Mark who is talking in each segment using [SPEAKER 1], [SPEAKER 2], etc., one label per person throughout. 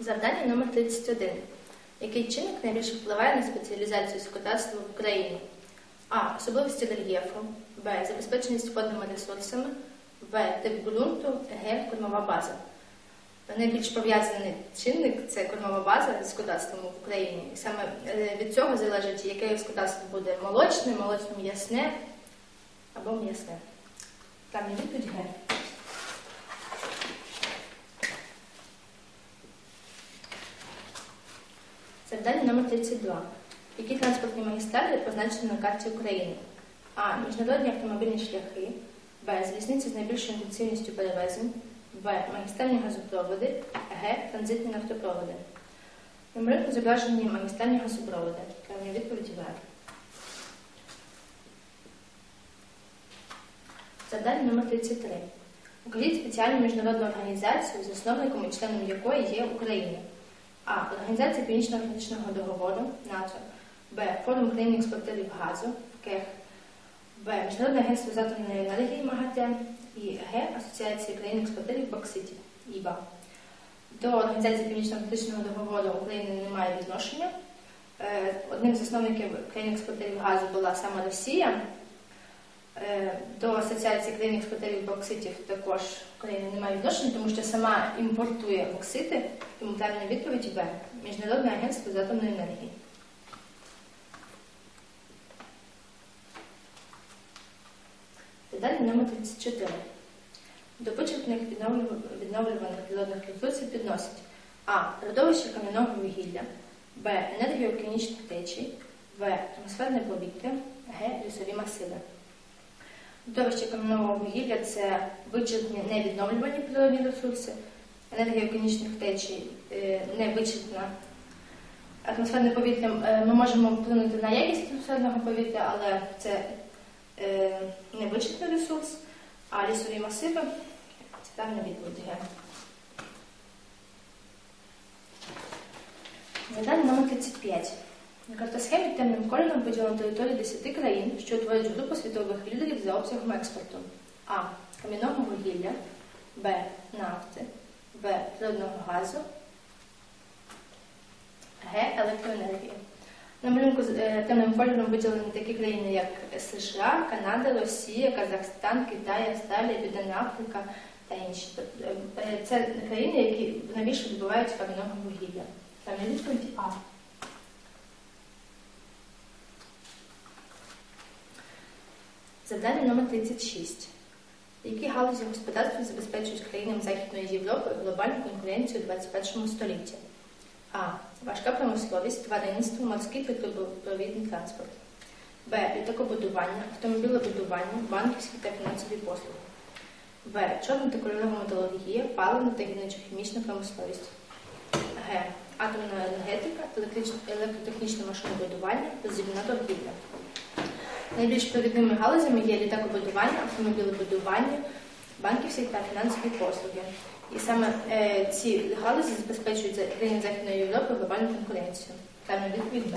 [SPEAKER 1] Завдання номер 31. Який чинник найбільше впливає на спеціалізацію скотарства в Україні? А. Особливості рельєфу, Б. Забезпеченість водними ресурсами, В. Тип ґрунту, Г. Кормова база. Найбільш пов'язаний чинник це кормова база з скотарством в Україні. І саме е, від цього залежить, яке скотарство буде молочне, молочно-м'ясне або м'ясне. Там є відповідь Г. Завдання номер 32. Які транспортні магістралі позначені на карті України? А. Міжнародні автомобільні шляхи, Б. Залізниці з найбільшою інтенсивністю перевезень, В. Магістральні газопроводи, Г. Транзитні нафтопроводи. На малюнку зображені магістральні газопроводи. Правильна відповідь В. Завдання номер 33. Укажіть спеціальну міжнародну організацію, засновником і членом якої є Україна. А. Організація Північно-Атлантичного договору НАТО. Б. Форум країн експортерів газу КЕХ. Б. Міжнародне агентство з атомної енергії МАГАТЕ. І Г. Асоціація країн експортерів Бокситів ІБА. До Організації Північно-Атлантичного договору України немає відношення. Е, Одним з засновників країн експортерів газу була саме Росія. Е, До Асоціації країн експортерів бокситів також Україна не має відношення, тому що сама імпортує боксити, тому правильна відповідь Б. Міжнародне агентство з атомної енергії. Питання номер 34. До вичерпних відновлюваних природних ресурсів підносять А. Родовище кам'яного вугілля, Б. Енергію океанічних течій, В. Атмосферне повітря, Г. Лісові масиви. Родовище кам'яного вугілля це вичерпні невідновлювані природні ресурси, енергія океанічних течій е, невичерпна. Атмосферне повітря е, ми можемо вплинути на якість атмосферного повітря, але це е, невичерпний ресурс, а лісові масиви це певна відповідь. Г. Завдання номер 35. На картосхемі темним кольором поділено територію 10 країн, що утворюють групу світових лідерів за обсягом експорту. А. Кам'яного вугілля, Б. Нафти, В. Природного газу, Г. Електроенергії. На малюнку е, темним кольором виділені такі країни, як США, Канада, Росія, Казахстан, Китай, Австралія, Південна Африка та інші. Тобто, е, Це країни, які найбільше добувають кам'яного вугілля. Там є відповідь А. Завдання номер 36. Які галузі господарства забезпечують країнам Західної Європи глобальну конкуренцію у 21 столітті? А. Важка промисловість, тваринництво, морський та транспорт. Б. Літакобудування, автомобілебудування, банківські та фінансові послуги. В. Чорна та кольорова металургія, паливна та гірничо-хімічна промисловість. Г. Атомна енергетика, електротехнічне машинобудування, розібна торгівля. Найбільш провідними галузями є літакобудування, автомобілебудування, банківські та фінансові послуги. І саме е, ці галузі забезпечують країни Західної Європи глобальну конкуренцію. Певна відповідь Б.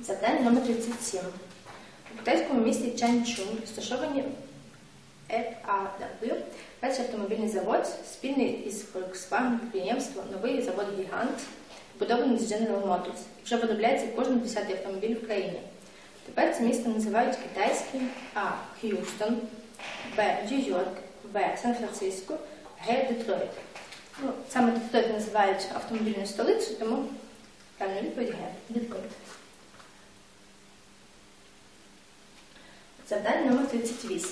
[SPEAKER 1] Завдання номер 37. У китайському місті Чанчун розташовані FAW, перший автомобільний завод, спільний із Volkswagen підприємство, новий завод Гігант, побудований з General Motors. Вже виробляється кожен десятий автомобіль в країні. Тепер це місто називають китайським А. Х'юстон, Б. Нью-Йорк, В. Сан-Франциско, Г. Детройт. Ну, саме Детройт називають автомобільною столицею, тому правильна відповідь Г. Детройт. Завдання номер 38.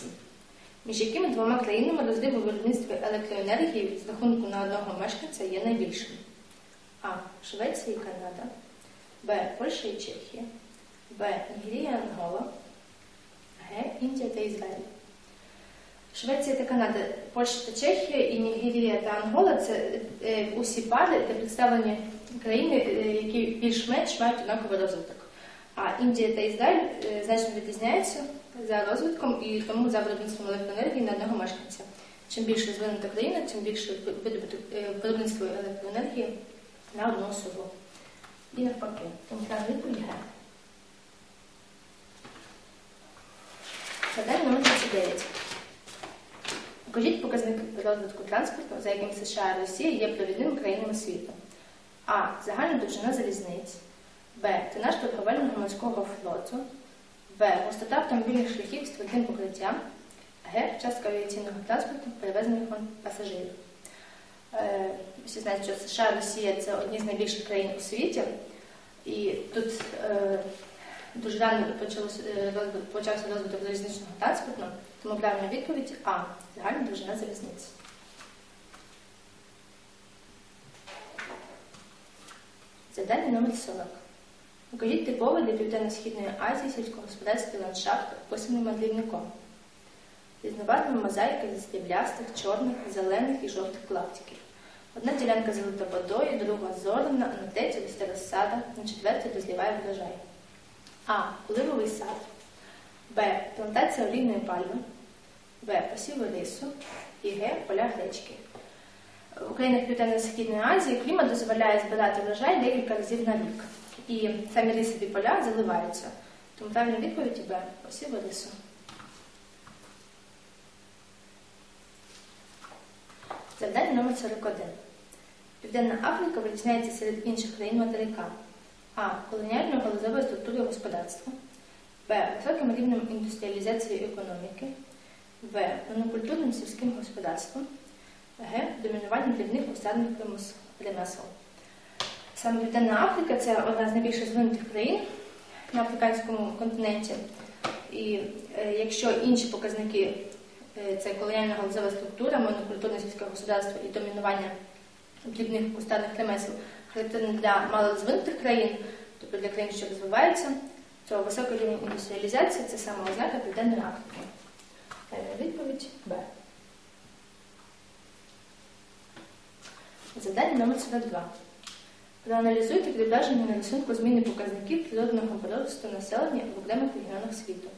[SPEAKER 1] Між якими двома країнами розрив у виробництві електроенергії з рахунку на одного мешканця є найбільшим? А. Швеція і Канада. Б. Польща і Чехія. В. Нігерія, Ангола. Г. Індія та Ізраїль. Швеція та Канада, Польща та Чехія і Нігерія та Ангола це е, усі пари, де представлені країни, е, які більш-менш мають однаковий розвиток. А Індія та Ізраїль е, значно відрізняються за розвитком і тому за виробництвом електроенергії на одного мешканця. Чим більше розвинута країна, тим більше виробництво електроенергії на одну особу. І навпаки. Тому правильна відповідь Г. Завдання номер 39. Укажіть показник розвитку транспорту, за яким США і Росія є провідними країнами світу. А. Загальна довжина залізниць. Б. Тонаж торговельного морського флоту. В. Густота автомобільних шляхів з твердим покриттям. Г. Частка авіаційного транспорту, перевезених пасажирів. Е, Всі знають, що США Росія це одні з найбільших країн у світі. І тут е, дуже рано е, почався розвиток залізничного транспорту, тому правильна відповідь А. Загальна довжина залізниць. Завдання номер 40. Укажіть типовий для Південно-Східної Азії сільськогосподарський ландшафт, описаний мандрівником. Різнобарвна мозаїка зі сріблястих, чорних, зелених і жовтих клаптиків. Одна ділянка залита водою, друга зорана, на третій росте розсада, на четвертій дозріває врожай. А. Оливовий сад. Б. Плантація олійної пальми. В. Посіви рису. І Г. Поля гречки. В Українах Південно-Східної Азії клімат дозволяє збирати врожай декілька разів на рік. І самі рисові поля заливаються. Тому правильна відповідь Б. Посіви рису. Завдання номер 41. Південна Африка вирізняється серед інших країн материка. А. Колоніальною галузевою структурою господарства. Б. Високим рівнем індустріалізації економіки. В. Монокультурним сільським господарством. Г. Домінуванням дрібних усадних ремесел. Саме Південна Африка це одна з найбільш розвинутих країн на африканському континенті. І е, якщо інші показники це колоніальна галузева структура, монокультурне сільське господарство і домінування дрібних кустарних ремесел характерні для малорозвинутих країн, тобто для країн, що розвиваються, то високий рівень індустріалізації це саме ознака Південної Африки. Відповідь Б. Завдання номер 42. Проаналізуйте відображення на рисунку зміни показників природного приросту населення в окремих регіонах світу.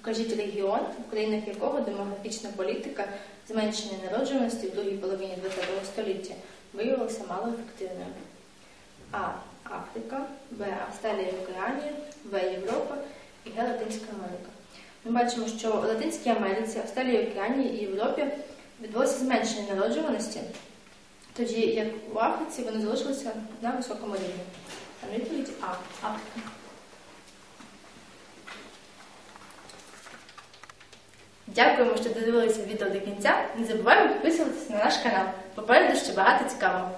[SPEAKER 1] Покажіть регіон, в країнах якого демографічна політика зменшення народжуваності в другій половині ХХ століття виявилася малоефективною. А. Африка, Б. Австралія і Океанія, В. Європа і Г. Латинська Америка. Ми бачимо, що в Латинській Америці, Австралії, Океанії і Європі відбулося зменшення народжуваності, тоді як у Африці вони залишилися на високому рівні. Там відповідь А. Африка. Дякуємо, що додивилися відео до кінця. Не забуваємо підписуватися на наш канал. Попереду ще багато цікавого.